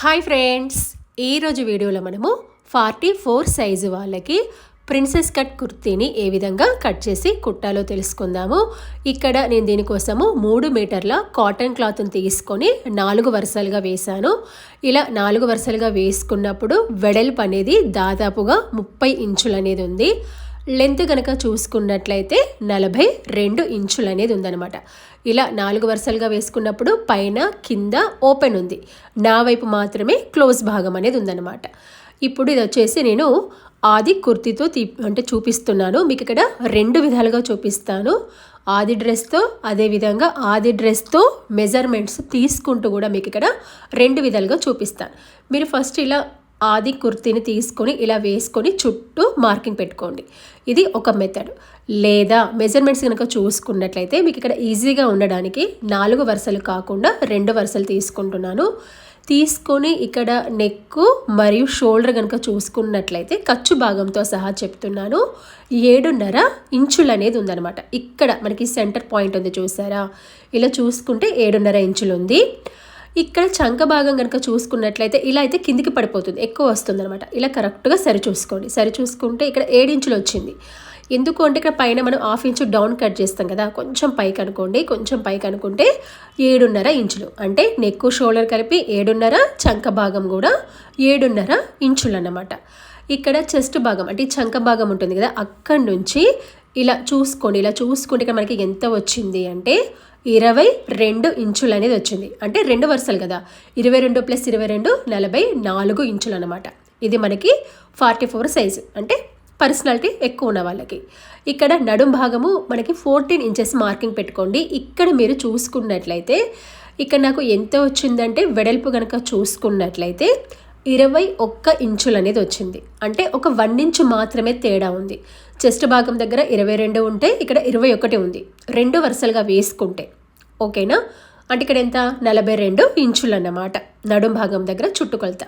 Hi friends ఈరోజు వీడియోలో మనము ఫార్టీ ఫోర్ సైజు వాళ్ళకి ప్రిన్సెస్ కట్ కుర్తీని ఏ విధంగా కట్ చేసి కుట్టాలో తెలుసుకుందాము. ఇక్కడ నేను దీనికోసము మూడు మీటర్ల కాటన్ క్లాత్ని తీసుకొని నాలుగు వరుసలుగా వేశాను. ఇలా నాలుగు వరుసలుగా వేసుకున్నప్పుడు వెడల్పు అనేది దాదాపుగా ముప్పై ఇంచులు అనేది ఉంది. లెంత్ కనుక చూసుకున్నట్లయితే నలభై రెండు ఇంచులు అనేది ఉందన్నమాట. ఇలా నాలుగు వరుసలుగా వేసుకున్నప్పుడు పైన కింద ఓపెన్ ఉంది. నా వైపు మాత్రమే క్లోజ్ భాగం అనేది ఉందన్నమాట. ఇప్పుడు ఇది వచ్చేసి నేను ఆది కుర్తితో తీ అంటే చూపిస్తున్నాను. మీకు ఇక్కడ రెండు విధాలుగా చూపిస్తాను. ఆది డ్రెస్తో అదేవిధంగా ఆది డ్రెస్తో మెజర్మెంట్స్ తీసుకుంటూ కూడా మీకు ఇక్కడ రెండు విధాలుగా చూపిస్తాను. మీరు ఫస్ట్ ఇలా ఆది కుర్తీని తీసుకొని ఇలా వేసుకొని చుట్టూ మార్కింగ్ పెట్టుకోండి. ఇది ఒక మెథడ్. లేదా మెజర్మెంట్స్ కనుక చూసుకున్నట్లయితే మీకు ఇక్కడ ఈజీగా ఉండడానికి నాలుగు వరుసలు కాకుండా రెండు వరుసలు తీసుకుంటున్నాను. తీసుకొని ఇక్కడ నెక్ మరియు షోల్డర్ కనుక చూసుకున్నట్లయితే ఖర్చు భాగంతో సహా చెప్తున్నాను. ఏడున్నర ఇంచులు అనేది ఉందన్నమాట. ఇక్కడ మనకి సెంటర్ పాయింట్ ఉంది చూసారా? ఇలా చూసుకుంటే ఏడున్నర ఇంచులు ఉంది. ఇక్కడ చంక భాగం కనుక చూసుకున్నట్లయితే ఇలా అయితే కిందికి పడిపోతుంది ఎక్కువ వస్తుంది అనమాట ఇలా కరెక్ట్గా సరి చూసుకోండి సరి చూసుకుంటే ఇక్కడ ఏడించులు వచ్చింది. ఎందుకు అంటే ఇక్కడ పైన మనం హాఫ్ ఇంచు డౌన్ కట్ చేస్తాం కదా కొంచెం పైకి అనుకోండి కొంచెం పైకి అనుకుంటే ఏడున్నర ఇంచులు. అంటే నెక్ షోల్డర్ కలిపి ఏడున్నర చంక భాగం కూడా ఏడున్నర ఇంచులు అన్నమాట. ఇక్కడ చెస్ట్ భాగం అంటే చంక భాగం ఉంటుంది కదా అక్కడి నుంచి ఇలా చూసుకోండి. ఇలా చూసుకుంటే ఇక్కడ మనకి ఎంత వచ్చింది అంటే ఇరవై రెండు ఇంచులు అనేది వచ్చింది. అంటే రెండు వరుసలు కదా. ఇరవై రెండు ప్లస్ ఇరవై రెండు నలభై నాలుగు ఇంచులు అనమాట ఇది మనకి ఫార్టీ ఫోర్ సైజు అంటే పర్సనాలిటీ ఎక్కువ ఉన్న వాళ్ళకి. ఇక్కడ నడుం భాగము మనకి ఫోర్టీన్ ఇంచెస్ మార్కింగ్ పెట్టుకోండి. ఇక్కడ మీరు చూసుకున్నట్లయితే ఇక్కడ నాకు ఎంత వచ్చిందంటే వెడల్పు కనుక చూసుకున్నట్లయితే ఇరవై ఒక్క ఇంచులు అనేది వచ్చింది. అంటే ఒక వన్ ఇంచు మాత్రమే తేడా ఉంది. చెస్ట్ భాగం దగ్గర ఇరవై రెండు ఉంటే ఇక్కడ ఇరవై ఒకటి ఉంది. రెండు వరుసలుగా వేసుకుంటే. ఓకేనా? అంటే ఇక్కడ ఎంత? నలభై రెండు ఇంచులు అన్నమాట నడుం భాగం దగ్గర చుట్టుకొలత.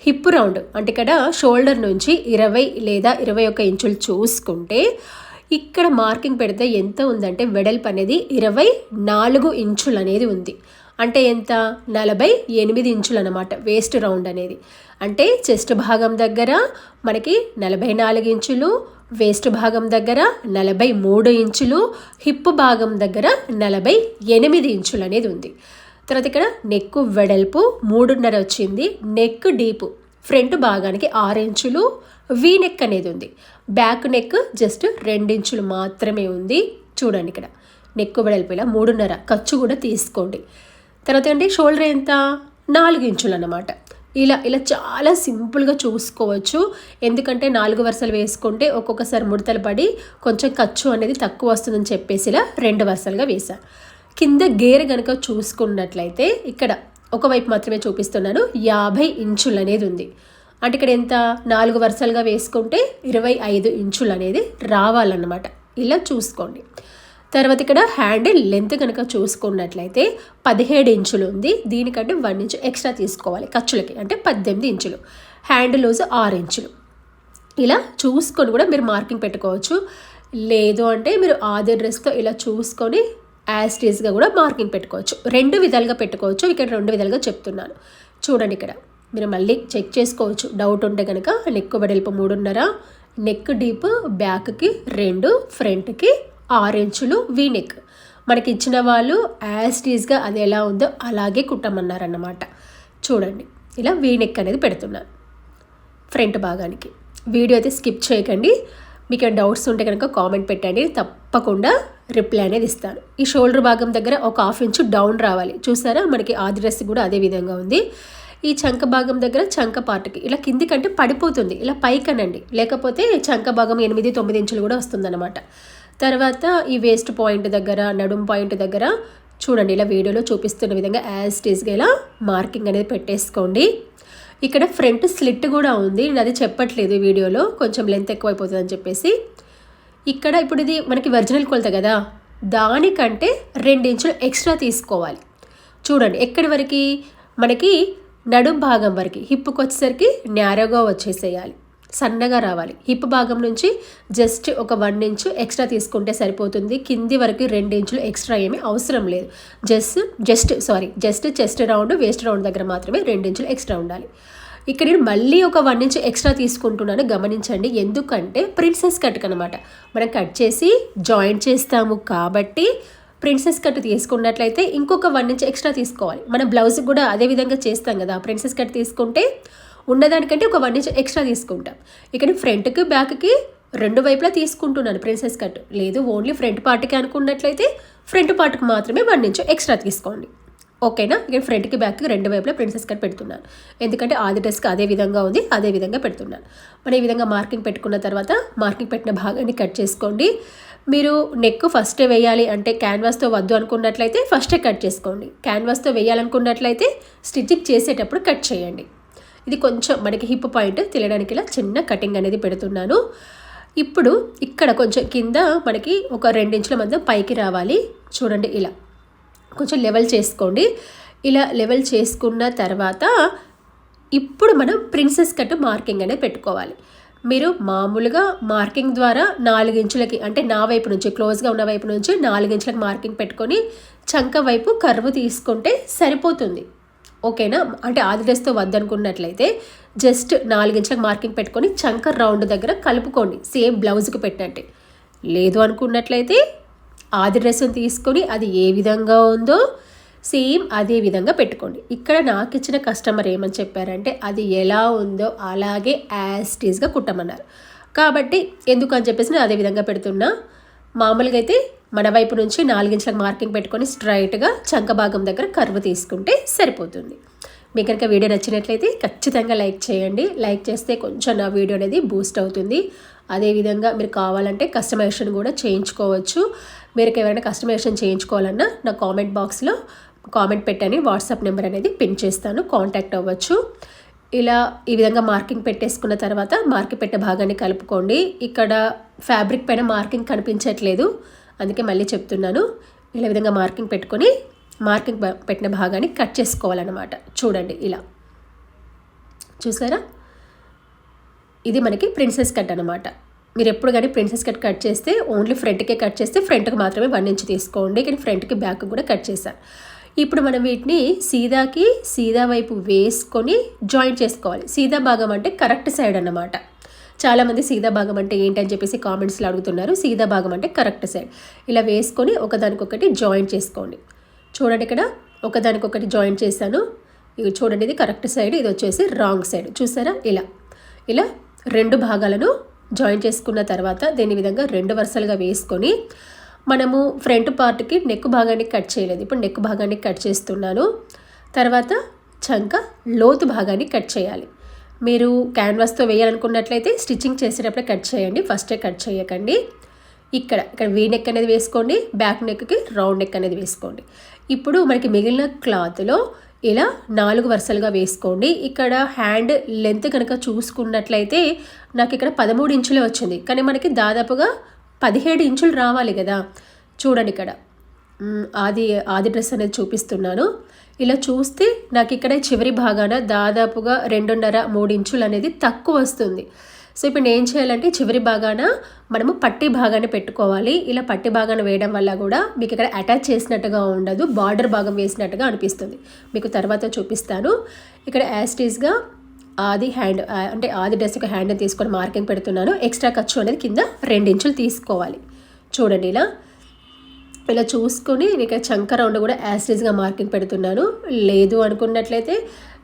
Hip round. అంటే ఇక్కడ షోల్డర్ నుంచి ఇరవై లేదా ఇరవై ఒక్క ఇంచులు చూసుకుంటే ఇక్కడ మార్కింగ్ పెడితే ఎంత ఉందంటే వెడల్పు అనేది ఇరవై నాలుగు ఇంచులు అనేది ఉంది. అంటే ఎంత? నలభై ఎనిమిది ఇంచులు అనమాట వేస్ట్ రౌండ్ అనేది. అంటే చెస్ట్ భాగం దగ్గర మనకి నలభై నాలుగు ఇంచులు వేస్ట్ భాగం దగ్గర నలభై మూడు ఇంచులు హిప్ భాగం దగ్గర నలభై ఎనిమిది ఇంచులు అనేది ఉంది. తర్వాత ఇక్కడ నెక్ వెడల్పు మూడున్నర వచ్చింది. నెక్ డీపు ఫ్రంట్ భాగానికి ఆరు ఇంచులు వీ నెక్ అనేది ఉంది. బ్యాక్ నెక్ జస్ట్ రెండించులు మాత్రమే ఉంది. చూడండి ఇక్కడ. నెక్ వెడల్పు ఇలా మూడున్నర. ఖర్చు కూడా తీసుకోండి. తర్వాత ఏంటి? షోల్డర్ ఎంత? నాలుగు ఇంచులు అనమాట ఇలా ఇలా చాలా సింపుల్గా చూసుకోవచ్చు. ఎందుకంటే నాలుగు వరుసలు వేసుకుంటే ఒక్కొక్కసారి ముడతలు పడి కొంచెం ఖర్చు అనేది తక్కువ వస్తుందని చెప్పేసి ఇలా రెండు వరుసలుగా వేశాను కింద గేర్ కనుక చూసుకున్నట్లయితే ఇక్కడ ఒకవైపు మాత్రమే చూపిస్తున్నాను. యాభై ఇంచులు అనేది ఉంది. అంటే ఇక్కడ ఎంత? నాలుగు వరుసలుగా వేసుకుంటే ఇరవై ఐదు ఇంచులు అనేది రావాలన్నమాట. ఇలా చూసుకోండి. తర్వాత ఇక్కడ హ్యాండిల్ లెంత్ కనుక చూసుకున్నట్లయితే పదిహేడు ఇంచులు ఉంది. దీనికంటే వన్ ఇంచు ఎక్స్ట్రా తీసుకోవాలి ఖర్చులకి అంటే పద్దెనిమిది ఇంచులు. హ్యాండ్ లూజ్ ఆరు ఇంచులు. ఇలా చూసుకొని కూడా మీరు మార్కింగ్ పెట్టుకోవచ్చు. లేదు అంటే మీరు ఆది డ్రెస్తో ఇలా చూసుకొని యాస్టీస్గా కూడా మార్కింగ్ పెట్టుకోవచ్చు. రెండు విధాలుగా పెట్టుకోవచ్చు. ఇక్కడ రెండు విధాలుగా చెప్తున్నాను. చూడండి ఇక్కడ. మీరు మళ్ళీ చెక్ చేసుకోవచ్చు. డౌట్ ఉంటే కనుక నెక్ వెడల్పు మూడున్నర నెక్ డీప్ బ్యాక్కి రెండు ఫ్రంట్కి ఆరు ఇంచులు వీ నెక్ మనకి ఇచ్చిన వాళ్ళు యాస్టీస్గా అది ఎలా ఉందో అలాగే కుట్టమన్నారన్నమాట. చూడండి ఇలా వీ నెక్ అనేది పెడుతున్నాను ఫ్రంట్ భాగానికి. వీడియో అయితే స్కిప్ చేయకండి. మీకు డౌట్స్ ఉంటే కనుక కామెంట్ పెట్టండి. తప్పకుండా రిప్లై అనేది ఇస్తాను. ఈ షోల్డర్ భాగం దగ్గర ఒక హాఫ్ ఇంచు డౌన్ రావాలి. చూసారా? మనకి ఆ డ్రెస్ కూడా అదే విధంగా ఉంది. ఈ చంక భాగం దగ్గర చంక పార్ట్కి. ఇలా కిందికంటే పడిపోతుంది. ఇలా పైకనండి. లేకపోతే చంక భాగం ఎనిమిది తొమ్మిది ఇంచులు కూడా వస్తుందన్నమాట. తర్వాత ఈ వేస్ట్ పాయింట్ దగ్గర నడుం పాయింట్ దగ్గర చూడండి ఇలా వీడియోలో చూపిస్తున్న విధంగా యాజ్ టీజ్గా ఇలా మార్కింగ్ అనేది పెట్టేసుకోండి. ఇక్కడ ఫ్రంట్ స్లిట్ కూడా ఉంది. నేను అది చెప్పట్లేదు వీడియోలో. కొంచెం లెంత్ ఎక్కువైపోతుంది అని చెప్పేసి. ఇక్కడ ఇప్పుడు ఇది మనకి ఒరిజినల్ కొలత కదా. దానికంటే రెండు ఇంచులు ఎక్స్ట్రా తీసుకోవాలి. చూడండి ఎక్కడి వరకు? మనకి నడుం భాగం వరకు హిప్కి వచ్చేసరికి నేరోగా వచ్చేసేయాలి. సన్నగా రావాలి. హిప్ భాగం నుంచి జస్ట్ ఒక వన్ ఇంచు ఎక్స్ట్రా తీసుకుంటే సరిపోతుంది. కింది వరకు రెండు ఇంచులు ఎక్స్ట్రా ఏమీ అవసరం లేదు. Just just sorry just chest round waist round దగ్గర మాత్రమే రెండు ఇంచులు ఎక్స్ట్రా ఉండాలి. ఇక్కడ నేను మళ్ళీ ఒక వన్ ఇంచ్ ఎక్స్ట్రా తీసుకుంటున్నాను. గమనించండి. ఎందుకంటే ప్రిన్సెస్ కట్ అనమాట మనం కట్ చేసి జాయింట్ చేస్తాము కాబట్టి ప్రిన్సెస్ కట్ తీసుకున్నట్లయితే ఇంకొక వన్ ఇంచ్ ఎక్స్ట్రా తీసుకోవాలి. మన బ్లౌజ్ కూడా అదే విధంగా చేస్తాం కదా. ప్రిన్సెస్ కట్ తీసుకుంటే ఉన్నదానికంటే ఒక వన్ ఇంచ్ ఎక్స్ట్రా తీసుకుంటాం. ఇక్కడ ఫ్రంట్కి బ్యాక్కి రెండు వైపులా తీసుకుంటున్నాను ప్రిన్సెస్ కట్. లేదు ఓన్లీ ఫ్రంట్ పార్ట్కి అనుకున్నట్లయితే ఫ్రంట్ పార్ట్కి మాత్రమే వన్ ఇంచ్ ఎక్స్ట్రా తీసుకోండి. ఓకేనా? ఇక్కడ ఫ్రంట్కి బ్యాక్కి రెండు వైపులా ప్రిన్సెస్ కట్ పెడుతున్నాను. ఎందుకంటే ఆది డ్రెస్కి అదే విధంగా ఉంది అదే విధంగా పెడుతున్నాను. మనం ఈ విధంగా మార్కింగ్ పెట్టుకున్న తర్వాత మార్కింగ్ పెట్టిన భాగాన్ని కట్ చేసుకోండి. మీరు నెక్ ఫస్టే వేయాలి అంటే క్యాన్వాస్తో వద్దు అనుకున్నట్లయితే ఫస్టే కట్ చేసుకోండి. క్యాన్వాస్తో వేయాలనుకున్నట్లయితే స్టిచ్చింగ్ చేసేటప్పుడు కట్ చేయండి. ఇది కొంచెం మనకి హిప్ పాయింట్ తెలియడానికి ఇలా చిన్న కటింగ్ అనేది పెడుతున్నాను. ఇప్పుడు ఇక్కడ కొంచెం కింద మనకి ఒక రెండించుల మధ్య పైకి రావాలి. చూడండి ఇలా. కొంచెం లెవెల్ చేసుకోండి. ఇలా లెవెల్ చేసుకున్న తర్వాత ఇప్పుడు మనం ప్రిన్సెస్ కట్ మార్కింగ్ అనేది పెట్టుకోవాలి. మీరు మామూలుగా మార్కింగ్ ద్వారా నాలుగించులకి అంటే నా వైపు నుంచి క్లోజ్గా ఉన్న వైపు నుంచి నాలుగించులకి మార్కింగ్ పెట్టుకొని చంక వైపు కర్వ్ తీసుకుంటే సరిపోతుంది. ఓకేనా? అంటే ఆది డ్రెస్తో వద్దనుకున్నట్లయితే జస్ట్ నాలుగించులకు మార్కింగ్ పెట్టుకొని చంకర్ రౌండ్ దగ్గర కలుపుకోండి. సేమ్ బ్లౌజ్కి పెట్టినట్టే. లేదు అనుకున్నట్లయితే ఆది డ్రెస్ని తీసుకొని అది ఏ విధంగా ఉందో సేమ్ అదే విధంగా పెట్టుకోండి. ఇక్కడ నాకు ఇచ్చిన కస్టమర్ ఏమని చెప్పారంటే అది ఎలా ఉందో అలాగే యాస్టీస్గా కుట్టమన్నారు. కాబట్టి ఎందుకు అని చెప్పేసి నేను అదే విధంగా పెడుతున్నా? మామూలుగా అయితే మన వైపు నుంచి నాలుగించులకు మార్కింగ్ పెట్టుకొని స్ట్రైట్గా చంక భాగం దగ్గర కర్వ్ తీసుకుంటే సరిపోతుంది. మీకు కనుక వీడియో నచ్చినట్లయితే ఖచ్చితంగా లైక్ చేయండి. లైక్ చేస్తే కొంచెం నా వీడియో అనేది బూస్ట్ అవుతుంది. అదేవిధంగా మీరు కావాలంటే కస్టమైజేషన్ కూడా చేయించుకోవచ్చు. మీరు ఎవరైనా కస్టమైజేషన్ చేయించుకోవాలన్నా నా కామెంట్ బాక్స్లో కామెంట్ పెట్టని వాట్సాప్ నెంబర్ అనేది పిన్ చేస్తాను. కాంటాక్ట్ అవ్వచ్చు. ఇలా ఈ విధంగా మార్కింగ్ పెట్టేసుకున్న తర్వాత మార్కింగ్ పెట్టే భాగాన్ని కలుపుకోండి. ఇక్కడ ఫ్యాబ్రిక్ పైన మార్కింగ్ కనిపించట్లేదు. అందుకే మళ్ళీ చెప్తున్నాను. ఇలా విధంగా మార్కింగ్ పెట్టుకొని మార్కింగ్ పెట్టిన భాగాన్ని కట్ చేసుకోవాలన్నమాట. చూడండి ఇలా. చూసారా? ఇది మనకి ప్రిన్సెస్ కట్ అనమాట మీరు ఎప్పుడు కానీ ప్రిన్సెస్ కట్ కట్ చేస్తే ఓన్లీ ఫ్రంట్కే కట్ చేస్తే ఫ్రంట్కి మాత్రమే వన్ ఇంచ్ తీసుకోండి. కానీ ఫ్రంట్కి బ్యాక్ కూడా కట్ చేశాను ఇప్పుడు మనం వీటిని సీదాకి సీదా వైపు వేసుకొని జాయింట్ చేసుకోవాలి. సీదా భాగం అంటే కరెక్ట్ సైడ్ అన్నమాట. చాలామంది సీదా భాగం అంటే ఏంటని చెప్పేసి కామెంట్స్లో అడుగుతున్నారు. సీదా భాగం అంటే కరెక్ట్ సైడ్. ఇలా వేసుకొని ఒకదానికొకటి జాయింట్ చేసుకోండి. చూడండి ఇక్కడ ఒకదానికొకటి జాయింట్ చేశాను. ఇది చూడండి ఇది కరెక్ట్ సైడ్ ఇది వచ్చేసి రాంగ్ సైడ్. చూసారా? ఇలా. ఇలా రెండు భాగాలను జాయిన్ చేసుకున్న తర్వాత దీని విధంగా రెండు వరుసలుగా వేసుకొని మనము ఫ్రంట్ పార్ట్కి నెక్ భాగాన్ని కట్ చేయలేదు. ఇప్పుడు నెక్ భాగాన్ని కట్ చేస్తున్నాను. తర్వాత చంక లోతు భాగాన్ని కట్ చేయాలి. మీరు క్యాన్వాస్తో వేయాలనుకున్నట్లయితే స్టిచ్చింగ్ చేసేటప్పుడే కట్ చేయండి. ఫస్టే కట్ చేయకండి. ఇక్కడ ఇక్కడ వీ నెక్ అనేది వేసుకోండి. బ్యాక్ నెక్కి రౌండ్ నెక్ అనేది వేసుకోండి. ఇప్పుడు మనకి మిగిలిన క్లాత్లో ఇలా నాలుగు వరుసలుగా వేసుకోండి. ఇక్కడ హ్యాండ్ లెంత్ కనుక చూసుకున్నట్లయితే నాకు ఇక్కడ పదమూడు ఇంచులే వచ్చింది. కానీ మనకి దాదాపుగా పదిహేడు ఇంచులు రావాలి కదా. చూడండి ఇక్కడ. ఆది ఆది డ్రెస్ అనేది చూపిస్తున్నాను. ఇలా చూస్తే నాకు ఇక్కడ చివరి భాగాన దాదాపుగా రెండున్నర మూడు ఇంచులు అనేది తక్కువ వస్తుంది. సో ఇప్పుడు నేను ఏం చేయాలంటే చివరి భాగాన మనము పట్టి భాగాన్ని పెట్టుకోవాలి. ఇలా పట్టి భాగాన్ని వేయడం వల్ల కూడా మీకు ఇక్కడ అటాచ్ చేసినట్టుగా ఉండదు బార్డర్ భాగం వేసినట్టుగా అనిపిస్తుంది. మీకు తర్వాత చూపిస్తాను. ఇక్కడ యాస్టీస్గా ఆది హ్యాండ్ అంటే ఆది డ్రెస్కి హ్యాండ్ తీసుకొని మార్కింగ్ పెడుతున్నాను. ఎక్స్ట్రా ఖర్చు అనేది కింద రెండు ఇంచులు తీసుకోవాలి. చూడండి ఇలా. ఇలా చూసుకొని ఇక చంక రౌండ్ కూడా యాసిడ్స్గా మార్కింగ్ పెడుతున్నాను. లేదు అనుకున్నట్లయితే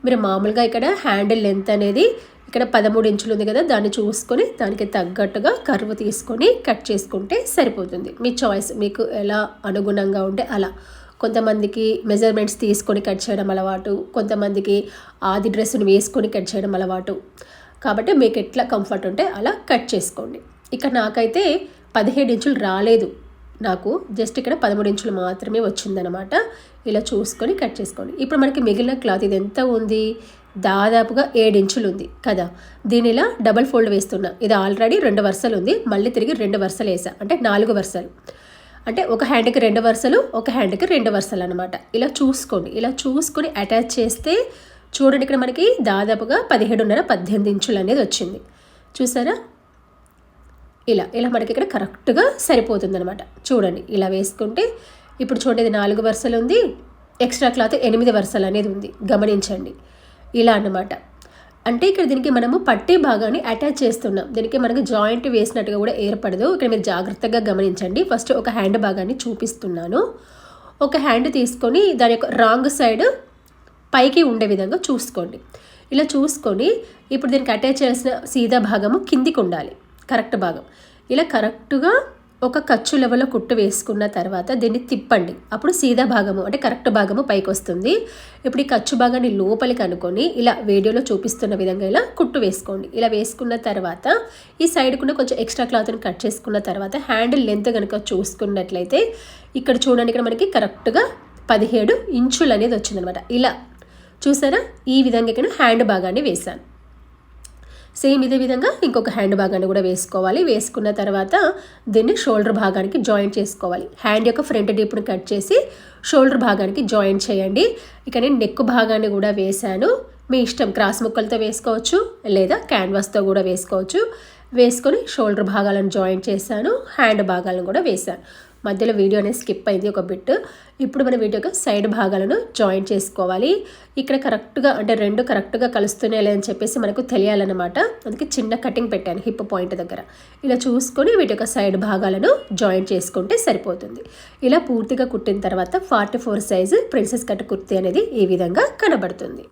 మీరు మామూలుగా ఇక్కడ హ్యాండిల్ లెంత్ అనేది ఇక్కడ పదమూడు ఇంచులు ఉంది కదా దాన్ని చూసుకొని దానికి తగ్గట్టుగా కర్వ్ తీసుకొని కట్ చేసుకుంటే సరిపోతుంది. మీ చాయిస్ మీకు ఎలా అనుగుణంగా ఉంటే అలా. కొంతమందికి మెజర్మెంట్స్ తీసుకొని కట్ చేయడం అలవాటు కొంతమందికి ఆది డ్రెస్సును వేసుకొని కట్ చేయడం అలవాటు. కాబట్టి మీకు ఎట్లా కంఫర్ట్ ఉంటే అలా కట్ చేసుకోండి. ఇక నాకైతే పదిహేడు ఇంచులు రాలేదు. నాకు జస్ట్ ఇక్కడ పదమూడు ఇంచులు మాత్రమే వచ్చిందనమాట ఇలా చూసుకొని కట్ చేసుకోండి. ఇప్పుడు మనకి మిగిలిన క్లాత్ ఇది ఎంత ఉంది? దాదాపుగా ఏడు ఇంచులు ఉంది కదా. దీని ఇలా డబల్ ఫోల్డ్ వేస్తున్నా. ఇది ఆల్రెడీ రెండు వరుసలు ఉంది. మళ్ళీ తిరిగి రెండు వరుసలు వేసా. అంటే నాలుగు వరుసలు. అంటే ఒక హ్యాండ్కి రెండు వరుసలు ఒక హ్యాండ్కి రెండు వరుసలు అనమాట ఇలా చూసుకోండి. ఇలా చూసుకొని అటాచ్ చేస్తే చూడండి ఇక్కడ మనకి దాదాపుగా పదిహేడున్నర పద్దెనిమిది ఇంచులు అనేది వచ్చింది. చూసారా? ఇలా ఇలా మనకి ఇక్కడ కరెక్ట్గా సరిపోతుంది అనమాట చూడండి ఇలా వేసుకుంటే ఇప్పుడు చూడండి నాలుగు వరుసలు ఉంది ఎక్స్ట్రా క్లాత్ ఎనిమిది వరుసలు అనేది ఉంది. గమనించండి. ఇలా అన్నమాట. అంటే ఇక్కడ దీనికి మనము పట్టే భాగాన్ని అటాచ్ చేస్తున్నాం. దీనికి మనకు జాయింట్ వేసినట్టుగా కూడా ఏర్పడదు. ఇక్కడ మీరు జాగ్రత్తగా గమనించండి. ఫస్ట్ ఒక హ్యాండ్ భాగాన్ని చూపిస్తున్నాను. ఒక హ్యాండ్ తీసుకొని దాని యొక్క రాంగ్ సైడ్ పైకి ఉండే విధంగా చూసుకోండి. ఇలా చూసుకొని ఇప్పుడు దీనికి అటాచ్ చేసిన సీదా భాగము కిందికి ఉండాలి. కరెక్ట్ భాగం. ఇలా కరెక్ట్గా ఒక ఖర్చు లెవెల్లో కుట్టు వేసుకున్న తర్వాత దీన్ని తిప్పండి. అప్పుడు సీదా భాగము అంటే కరెక్ట్ భాగము పైకి వస్తుంది ఇప్పుడు ఈ ఖర్చు భాగాన్ని లోపలికి అనుకొని ఇలా వీడియోలో చూపిస్తున్న విధంగా ఇలా కుట్టు వేసుకోండి. ఇలా వేసుకున్న తర్వాత ఈ సైడ్కున్న కొంచెం ఎక్స్ట్రా క్లాత్ని కట్ చేసుకున్న తర్వాత హ్యాండిల్ లెంత్ కనుక చూసుకున్నట్లయితే ఇక్కడ చూడండి ఇక్కడ మనకి కరెక్ట్గా పదిహేడు ఇంచులు అనేది వచ్చిందనమాట. ఇలా చూసారా? ఈ విధంగా ఇక్కడ హ్యాండ్ భాగాన్ని వేశాను. సేమ్ ఇదే విధంగా ఇంకొక హ్యాండ్ భాగాన్ని కూడా వేసుకోవాలి. వేసుకున్న తర్వాత దీన్ని షోల్డర్ భాగానికి జాయింట్ చేసుకోవాలి. హ్యాండ్ యొక్క ఫ్రంట్ డీప్ని కట్ చేసి షోల్డర్ భాగానికి జాయింట్ చేయండి. ఇక నేను నెక్ భాగాన్ని కూడా వేశాను. మీ ఇష్టం క్రాస్ ముక్కలతో వేసుకోవచ్చు లేదా క్యాన్వాస్తో కూడా వేసుకోవచ్చు. వేసుకొని షోల్డర్ భాగాలను జాయింట్ చేశాను హ్యాండ్ భాగాలను కూడా వేశాను. మధ్యలో వీడియో అనేది స్కిప్ అయింది ఒక బిట్ ఇప్పుడు మన వీడియోకి యొక్క సైడ్ భాగాలను జాయిన్ చేసుకోవాలి. ఇక్కడ కరెక్ట్గా అంటే రెండు కరెక్ట్గా కలుస్తూనే అని చెప్పేసి మనకు తెలియాలన్నమాట. అందుకే చిన్న కటింగ్ పెట్టాను హిప్ పాయింట్ దగ్గర. ఇలా చూసుకొని వీటి యొక్క సైడ్ భాగాలను జాయిన్ చేసుకుంటే సరిపోతుంది. ఇలా పూర్తిగా కుట్టిన తర్వాత forty four size princess cut kurti అనేది ఈ విధంగా కనబడుతుంది.